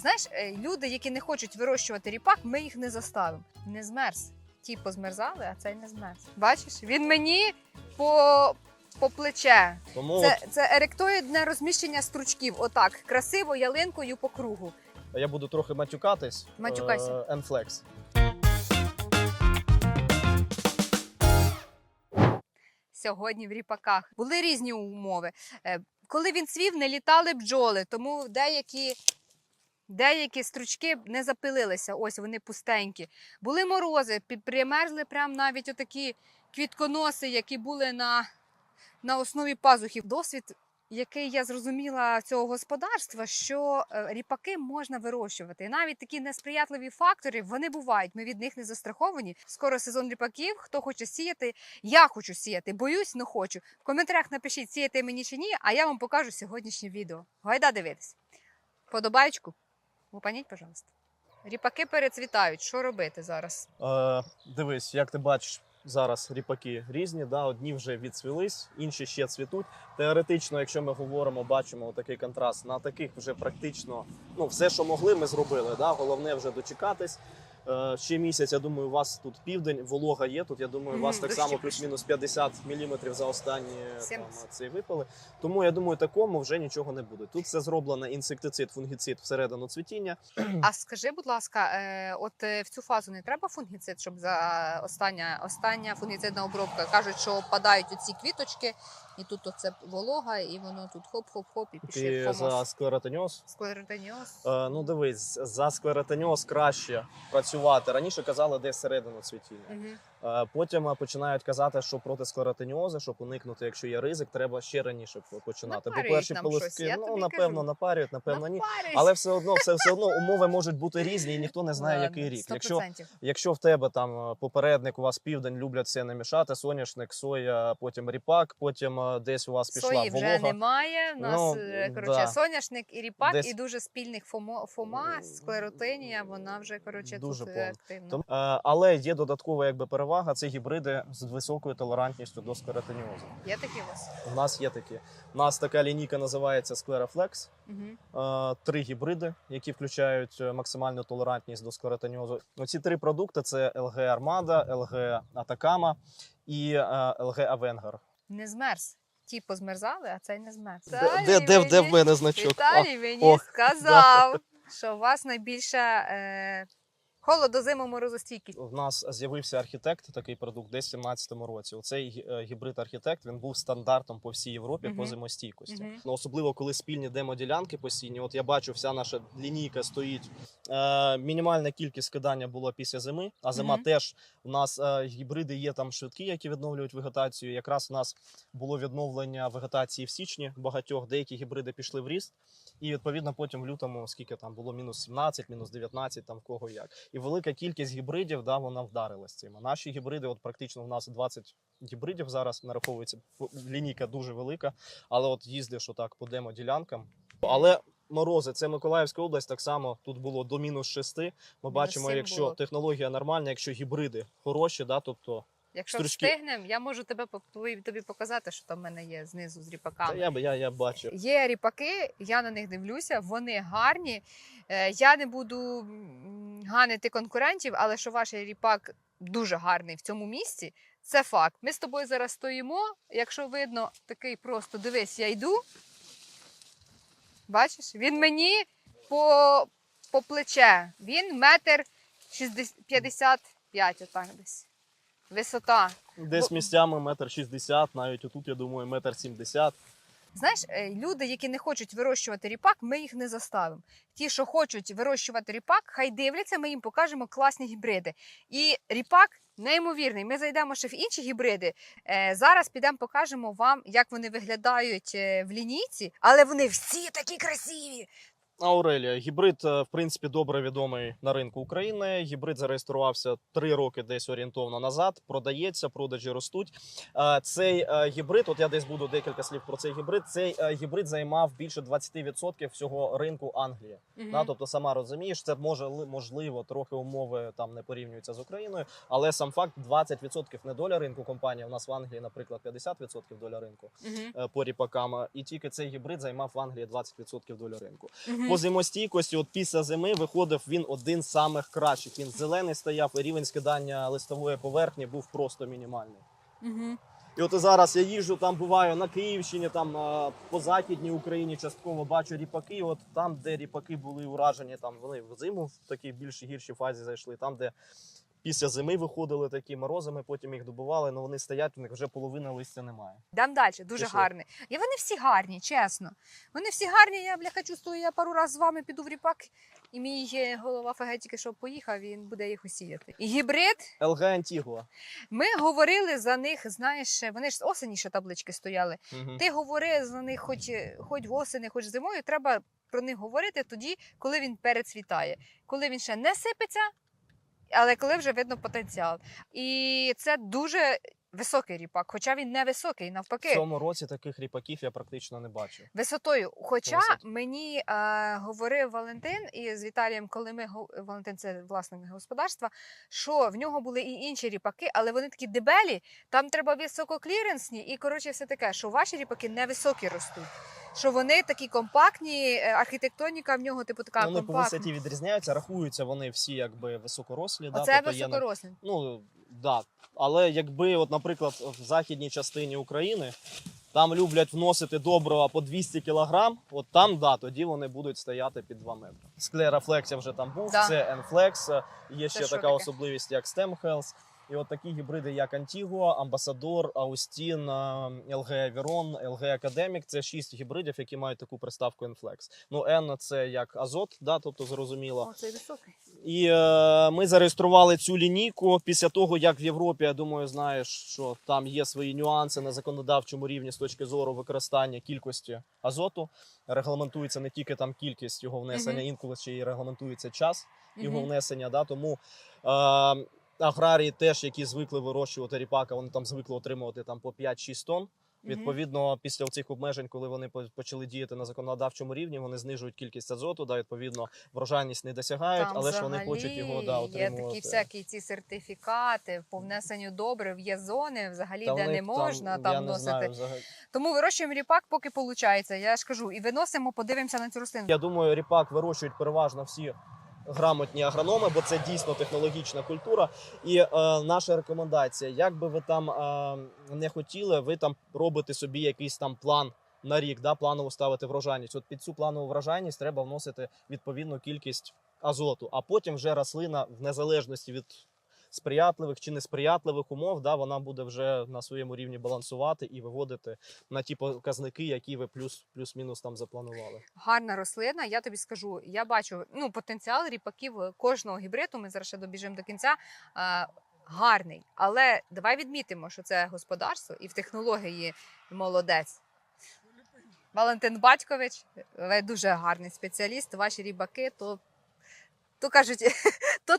Знаєш, е, люди, які не хочуть вирощувати ріпак, ми їх не заставимо. Не змерз. Ті позмерзали, а цей не змерз. Бачиш, він мені по, по плече. Тому Це, це еректоїдне розміщення стручків. Отак, красиво ялинкою по кругу. я буду трохи матюкатись. Матюкайся. Е, Enflex. Сьогодні в ріпаках були різні умови. Е, Коли він цвів, не літали бджоли, тому деякі, деякі стручки не запилилися. Ось вони пустенькі. Були морози, під- примерзли прям навіть отакі квітконоси, які були на, на основі пазухів. Досвід, який я зрозуміла цього господарства, що е, ріпаки можна вирощувати. І навіть такі несприятливі фактори вони бувають. Ми від них не застраховані. Скоро сезон ріпаків. Хто хоче сіяти, я хочу сіяти, боюсь, но хочу. В коментарях напишіть, сіяти мені чи ні, а я вам покажу сьогоднішнє відео. Гайда дивитись. Подобаєчку? Гупаніть, пожалуйста. Ріпаки перецвітають. Що робити зараз? Е, дивись, як ти бачиш, зараз ріпаки різні, да, одні вже відцвілись, інші ще цвітуть. Теоретично, якщо ми говоримо, бачимо такий контраст, на таких вже практично ну, все, що могли, ми зробили. Да? Головне вже дочекатись. Е, ще місяць, я думаю, у вас тут південь, волога є. Тут я думаю, у вас Мгм, так само плюс-мінус 50 мм за останні там, 70. цей випали. Тому я думаю, такому вже нічого не буде. Тут все зроблено інсектицид, фунгіцид всередину цвітіння. А скажи, будь ласка, е, от е, в цю фазу не треба фунгіцид, щоб за остання, остання фунгіцидна обробка кажуть, що падають оці квіточки, і тут оце волога, і воно тут хоп-хоп-хоп, і пішли Ти за склеротоніоз. Склеротоніоз. Е, ну дивись, за склеротоніоз краще працювати. Раніше казали, де всередину цвітіння. Мгм. Е, потім е, починають казати, що проти склеротоніозу, щоб уникнути, якщо є ризик, треба ще раніше починати. По-перше, нам полоски, щось, я ну тобі напевно, кажу. напарюють, напевно, ні. Але все одно, все, все одно умови можуть бути різні, і ніхто не знає, який рік. 100%. Якщо Якщо в тебе там е, попередник, у вас південь люблять все не мішати, соняшник, соя, потім ріпак, потім е, десь у вас пішла Сої вже немає. У нас Ну, коротше, да. соняшник і ріпак, Десь- і дуже спільних фомо, фома, склеротинія, вона вже коротше Дуже тут е, активна. Тому, але є додаткова якби перевага. Це гібриди з високою толерантністю до склеротиніозу. Є такі у вас? У нас є такі. У нас така лінійка називається Scleraflex. Угу. Три гібриди, які включають максимальну толерантність до склеротиніозу. Оці три продукти: це LG Armada, LG Atacama і LG Avenger. Не змерз. Ті позмерзали, а цей не змерз. Де, де, де, де в мене значок? Віталій мені о, сказав, що у вас найбільша е, холодозиму морозостійкість. У нас з'явився архітект, такий продукт, десь в 17-му році. Оцей е, гібрид архітект він був стандартом по всій Європі по Мгм. зимостійкості. Мгм. Ну, особливо коли спільні демоділянки постійні. От я бачу, вся наша лінійка стоїть. Е, мінімальна кількість кидання була після зими. А зима Мгм. теж у нас е, гібриди є там швидкі, які відновлюють вегетацію. Якраз у нас було відновлення вегетації в січні багатьох. Деякі гібриди пішли в ріст. І відповідно потім в лютому, скільки там було мінус 17, мінус 19, там в кого як. І велика кількість гібридів, да, вона вдарилась цим. А наші гібриди, от практично в нас 20 гібридів зараз нараховується. Лінійка дуже велика, але от їздиш отак по демо-ділянкам. Але морози, це Миколаївська область, так само тут було до мінус 6. Ми бачимо, якщо технологія нормальна, якщо гібриди хороші, да, тобто Якщо Стручки. встигнемо, я можу тебе тобі, показати, що там в мене є знизу з та ріпаками. я, б- я, я бачив. Є ріпаки, я на них дивлюся, вони гарні. Е, Я не буду ганити конкурентів, але що ваш ріпак дуже гарний в цьому місці, це факт. Ми з тобою зараз стоїмо. Якщо видно, такий просто дивись, я йду. Бачиш, він мені по, по плече. Він метр 60 55, отак десь. Висота. Десь місцями метр шістдесят, навіть отут, я думаю, метр сімдесят. Знаєш, е, люди, які не хочуть вирощувати ріпак, ми їх не заставимо. Ті, що хочуть вирощувати ріпак, хай дивляться, ми їм покажемо класні гібриди. І ріпак неймовірний. Ми зайдемо ще в інші гібриди. Е, Зараз підемо покажемо вам, як вони виглядають е, в лінійці, але вони всі такі красиві. Аурелія, гібрид, е, в принципі, добре відомий на ринку України. Гібрид зареєструвався три роки десь орієнтовно назад. Продається, продажі ростуть. Е, Цей е, гібрид, от я десь буду декілька слів про цей гібрид. Цей гібрид займав більше 20% всього ринку Англії. Да, тобто, сама розумієш, це може можливо трохи умови там не порівнюються з Україною, але сам факт 20% не доля ринку компанії. У нас в Англії, наприклад, 50% доля ринку е, по ріпакам. І тільки цей гібрид займав в Англії 20% доля ринку. По зимостійкості, от після зими виходив він один з самих кращих. Він зелений стояв, і рівень скидання листової поверхні був просто мінімальний. Угу. І от зараз я їжджу, там буваю на Київщині, там по західній Україні частково бачу ріпаки. От там, де ріпаки були уражені, там вони в зиму в такій більш гіршій фазі зайшли. Там, де після зими виходили такі морози, ми потім їх добували, але вони стоять, у них вже половина листя немає. Дам далі, дуже Пішли. гарний. І вони всі гарні, чесно. Вони всі гарні. Я бляха чувствую, я пару разів з вами піду в ріпак, і мій е, голова фагетіки, що поїхав, він буде їх усіяти. І гібрид, ЛГ Антігуа. ми говорили за них, знаєш, вони ж з осені ще таблички стояли. Мгм. Ти говори за них хоч, е, хоч восени, хоч зимою. Треба про них говорити тоді, коли він перецвітає, коли він ще не сипеться, але коли вже видно потенціал. І це дуже високий ріпак, хоча він не високий, навпаки. В цьому році таких ріпаків я практично не бачив. Висотою. Хоча Висоті. мені е, говорив Валентин і з Віталієм, коли ми Валентин це власник господарства, що в нього були і інші ріпаки, але вони такі дебелі, там треба висококліренсні, і коротше все таке, що ваші ріпаки не високі ростуть. Що вони такі компактні, е, архітектоніка в нього, типу, така вони по компактна. висоті відрізняються, рахуються вони всі якби високорослі. да, Оце тобто є на- високорослі. Ну да. Але якби, от, наприклад, в західній частині України там люблять вносити добрива по 200 кг, от там да, тоді вони будуть стояти під 2 метри. Склерафлексія вже там був, Да. це Enflex, є ще що така таке? особливість, як Stem Health. І от такі гібриди, як Antigua, Ambassador, Austin, LG Aviron, LG Academic – це шість гібридів, які мають таку приставку Enflex. Ну, N – це як азот, да, тобто зрозуміло. О, цей високий. І е, ми зареєстрували цю лінійку після того, як в Європі, я думаю, знаєш, що там є свої нюанси на законодавчому рівні з точки зору використання кількості азоту. Регламентується не тільки там кількість його внесення, Мгм. інколи ще й регламентується час його Мгм. внесення. Да, тому е, аграрії теж, які звикли вирощувати ріпака, вони там звикли отримувати там по 5-6 тонн. Відповідно, після цих обмежень, коли вони почали діяти на законодавчому рівні, вони знижують кількість азоту. Да, відповідно, врожайність не досягають, Там але ж вони хочуть його да, Є такі всякі ці сертифікати по внесенню добрив, є зони взагалі, Та де в не можна там, там, вносити. знаю, взагалі. Тому вирощуємо ріпак, поки виходить. Я ж кажу, і виносимо, подивимося на цю рослину. Я думаю, ріпак вирощують переважно всі грамотні агрономи, бо це дійсно технологічна культура. І е, наша рекомендація: як би ви там е, не хотіли, ви там робите собі якийсь там план. На рік да, планово ставити врожайність. От під цю планову врожайність треба вносити відповідну кількість азоту, а потім вже рослина, в незалежності від сприятливих чи несприятливих умов, да, вона буде вже на своєму рівні балансувати і виводити на ті показники, які ви плюс плюс-мінус там запланували. Гарна рослина, я тобі скажу. Я бачу ну, потенціал ріпаків кожного гібриду. Ми зараз ще добіжимо до кінця. Гарний. Але давай відмітимо, що це господарство і в технології молодець. Валентин Батькович, ви дуже гарний спеціаліст. Ваші рібаки, то, то кажуть,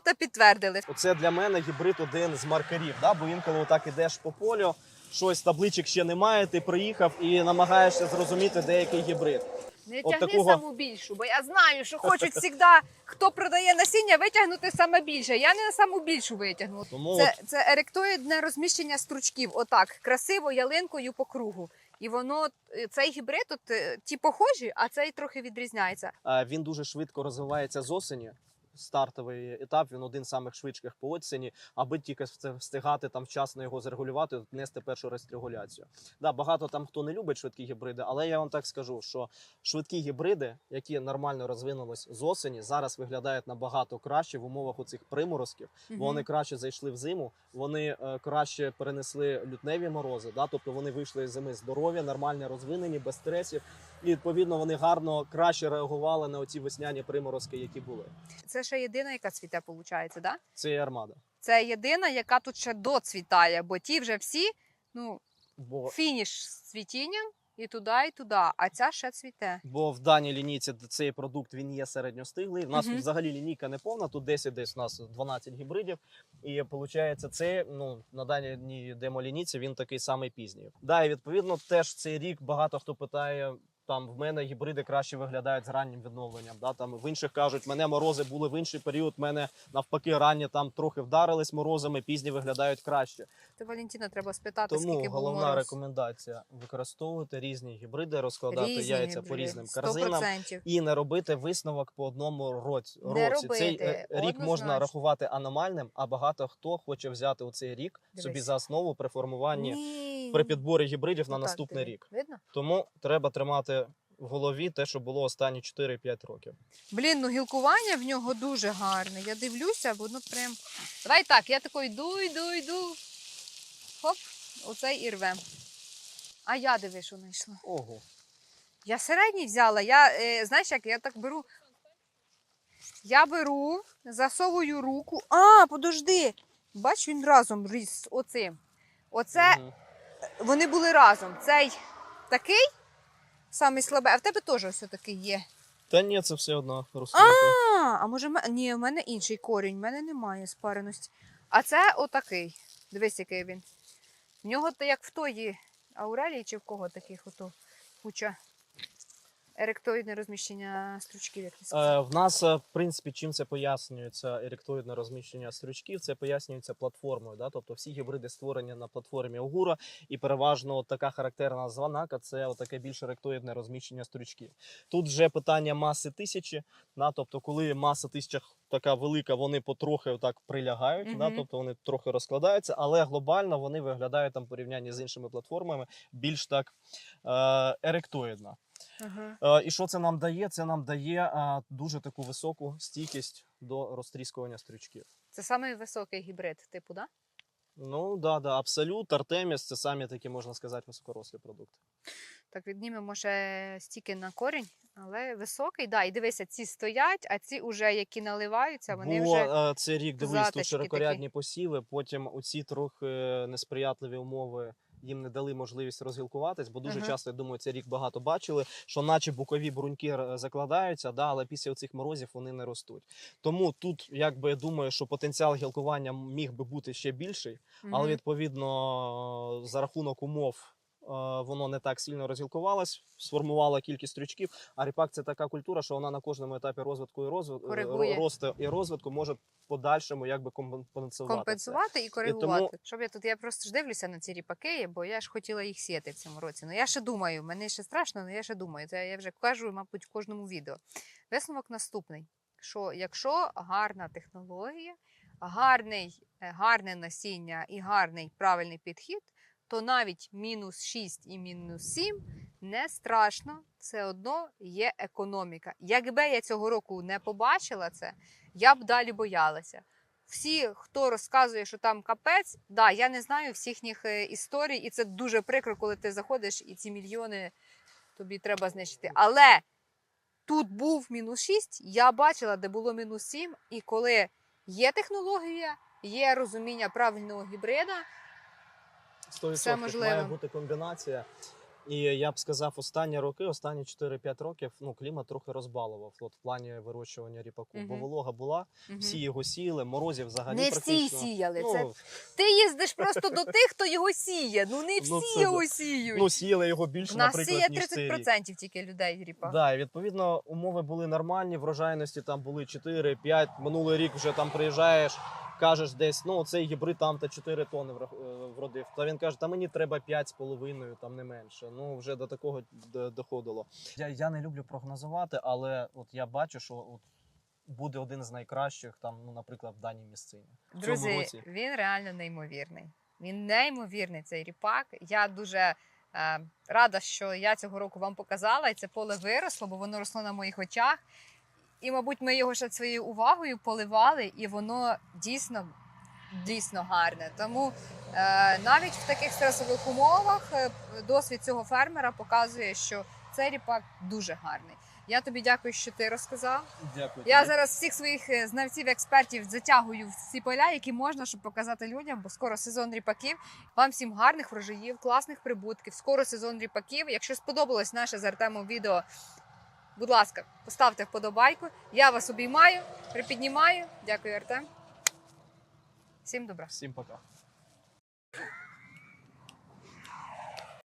то підтвердили. Оце для мене гібрид один з маркерів. Да? Бо інколи отак ідеш по полю, щось табличок ще немає, ти приїхав і намагаєшся зрозуміти деякий гібрид. Не От тягни такого- саму більшу, бо я знаю, що хочуть завжди, хто продає насіння, витягнути саме більше. Я не на саму більшу витягну. Тому Це, це еректоїдне розміщення стручків. Отак, красиво ялинкою по кругу. І воно е, цей гібрид, от, е, ті похожі, а цей трохи відрізняється. е, він дуже швидко розвивається з осені. Стартовий етап він один з самих швидких по осені, аби тільки вст- встигати там вчасно його зрегулювати, внести першу рестрегуляцію. Да, багато там хто не любить швидкі гібриди, але я вам так скажу, що швидкі гібриди, які нормально розвинулись з осені, зараз виглядають набагато краще в умовах оцих приморозків. бо вони краще зайшли в зиму, вони е, краще перенесли лютневі морози. Да? Тобто вони вийшли з зими здорові, нормально розвинені, без стресів. І відповідно вони гарно краще реагували на оці весняні приморозки, які були. Це ще єдина, яка цвіте, виходить, да? Це і армада. Це єдина, яка тут ще доцвітає, бо ті вже всі, ну, Бо фініш з цвітінням і туди, і туди, а ця ще цвіте. Бо в даній лінійці цей продукт він є середньостиглий. У нас Мгм. взагалі лінійка не повна. Тут 10 десь у нас 12 гібридів. І виходить, це ну на даній демолінійці він такий самий пізній. Да, і відповідно теж цей рік багато хто питає. Там в мене гібриди краще виглядають з раннім відновленням. Да? Там в інших кажуть, мене морози були в інший період. Мене навпаки ранні там трохи вдарились морозами, пізні виглядають краще. То Валентина треба спитати, Тому скільки головна мороз. рекомендація використовувати різні гібриди, розкладати Різні яйця по різним корзинам 100%. і не робити висновок по одному році. Не. Цей робити, е, рік можна рахувати аномальним, а багато хто хоче взяти у цей рік собі за основу при формуванні Ні. при підборі гібридів на Отак наступний тобі. рік. Видно? Тому треба тримати в голові те, що було останні 4-5 років. Блін, ну гілкування в нього дуже гарне. Я дивлюся, воно прям. Давай так, я такою йду, йду, йду. Хоп, оцей і рве. А я диви, що знайшла. Ого. Я середній взяла. Я, е, знаєш як, я так беру. Я беру, засовую руку. А, подожди. Бач, він разом ріс з оцим. Оце Мгм. вони були разом. Цей такий самий слабий, а в тебе теж ось таки є. Та ні, це все одно рослинка. А, а може, ме- ні, в мене інший корінь, в мене немає спареності. А це отакий. Дивись, який він. В нього то як в тої Аурелії чи в кого таких ото куча еректоїдне розміщення стручків, як ти сказав. Е, в нас, е, в принципі, чим це пояснюється еректоїдне розміщення стручків, це пояснюється платформою. Да? Тобто всі гібриди створені на платформі Огура, і переважно от така характерна званака це таке більш еректоїдне розміщення стручків. Тут вже питання маси тисячі, да? тобто, коли маса тисяча така велика, вони потрохи так прилягають, да? Мгм. тобто вони трохи розкладаються, але глобально вони виглядають там в порівнянні з іншими платформами більш так е, еректоїдно. Ага. Е, І що це нам дає? Це нам дає е, дуже таку високу стійкість до розтріскування стрючків. Це самий високий гібрид, типу, да? Ну да, да, абсолют, Артеміс це самі такі, можна сказати, високорослі продукти. Так віднімемо ще стільки на корінь, але високий, да. І дивися, ці стоять, а ці уже, які наливаються, вони Було вже. е, цей рік, дивись, тут широкорядні посіви, потім оці трохи несприятливі умови. Їм не дали можливість розгілкуватись, бо дуже Ага. часто, я думаю, це рік багато бачили, що наче букові бруньки е, закладаються, да, але після цих морозів вони не ростуть. Тому тут, якби я думаю, що потенціал гілкування міг би бути ще більший, але Мгм. відповідно за рахунок умов воно не так сильно розгілкувалось, сформувало кількість стрючків. А ріпак це така культура, що вона на кожному етапі розвитку і розвитку Коригує. росту і розвитку може подальшому якби компенсувати. це. компенсувати і коригувати. тому- Щоб я тут, я просто ж дивлюся на ці ріпаки, бо я ж хотіла їх сіяти в цьому році. Ну я ще думаю, мені ще страшно, але я ще думаю. Це я вже кажу, мабуть, в кожному відео. Висновок наступний: що якщо гарна технологія, гарний, е, гарне насіння і гарний правильний підхід, то навіть мінус 6 і мінус 7 не страшно, все одно є економіка. Якби я цього року не побачила це, я б далі боялася. Всі, хто розказує, що там капець, да, я не знаю всіх їх е, історій, і це дуже прикро, коли ти заходиш і ці мільйони тобі треба знищити. Але тут був мінус 6, я бачила, де було мінус 7, і коли є технологія, є розуміння правильного гібрида, 100% Все можливо. має бути комбінація. І я б сказав, останні роки, останні 4-5 років, ну клімат трохи розбалував от, в плані вирощування ріпаку. Бо волога була, всі його сіяли, морозів взагалі не всі сіяли. Ну, Це ти їздиш просто до тих, хто його сіє. Ну не всі Ну, це його сіють. ну, сіяли його більше, наприклад, сіє ніж цей рік. 30% тільки людей ріпа. Да, і відповідно умови були нормальні, врожайності там були 4-5. Минулий рік вже там приїжджаєш, кажеш десь, ну цей гібрид там та 4 тони е, вродив. Та він каже, та мені треба 5,5, там не менше. Ну вже до такого доходило. Я, я не люблю прогнозувати, але от я бачу, що от буде один з найкращих, там, ну, наприклад, в даній місцині. Друзі, році. він реально неймовірний. Він неймовірний цей ріпак. Я дуже е, рада, що я цього року вам показала, і це поле виросло, бо воно росло на моїх очах. І, мабуть, ми його ще своєю увагою поливали, і воно дійсно, дійсно гарне. Тому е, навіть в таких стресових умовах е, досвід цього фермера показує, що цей ріпак дуже гарний. Я тобі дякую, що ти розказав. Дякую. Я зараз всіх своїх е, знавців, експертів затягую в ці поля, які можна, щоб показати людям, бо скоро сезон ріпаків. Вам всім гарних врожаїв, класних прибутків. Скоро сезон ріпаків. Якщо сподобалось наше з Артемом відео, будь ласка, поставте вподобайку. Я вас обіймаю, припіднімаю. Дякую, Артем. Всім добра. Всім пока.